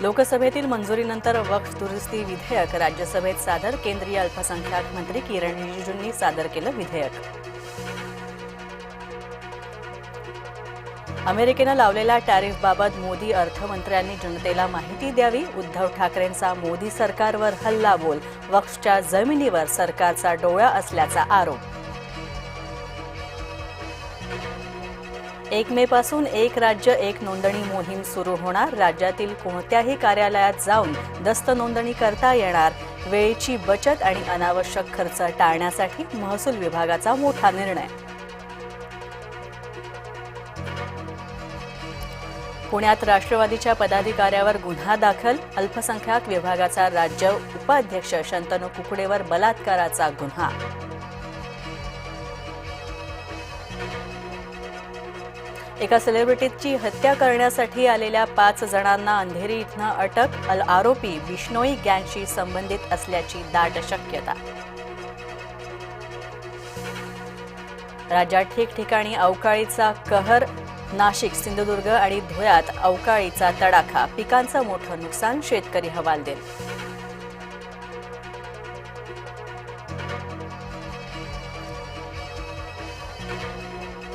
लोकसभेतील मंजुरीनंतर वक्फ दुरुस्ती विधेयक राज्यसभेत सादर केंद्रीय अल्पसंख्याक मंत्री किरण रिजिजूंनी सादर केलं विधेयक. अमेरिकेनं लावलेल्या टॅरिफबाबत मोदी अर्थमंत्र्यांनी जनतेला माहिती द्यावी उद्धव ठाकरेंचा मोदी सरकारवर हल्ला बोल वक्फच्या जमिनीवर सरकारचा डोळा असल्याचा आरोप. एक मे पासून एक राज्य एक नोंदणी मोहीम सुरू होणार. राज्यातील कोणत्याही कार्यालयात जाऊन दस्त नोंदणी करता येणार. वेळेची बचत आणि अनावश्यक खर्च टाळण्यासाठी महसूल विभागाचा मोठा निर्णय. पुण्यात राष्ट्रवादीच्या पदाधिकाऱ्यावर गुन्हा दाखल. अल्पसंख्याक विभागाचा राज्य उपाध्यक्ष शंतनू कुकडेवर बलात्काराचा गुन्हा. एका सेलिब्रिटीची हत्या करण्यासाठी आलेल्या पाच जणांना अंधेरी इथनं अटक अल आरोपी बिश्नोई गँगशी संबंधित असल्याची दाट शक्यता. राज्यात ठिकठिकाणी अवकाळीचा कहर नाशिक सिंधुदुर्ग आणि धुळ्यात अवकाळीचा तडाखा पिकांचं मोठं नुकसान शेतकरी हवालदिल.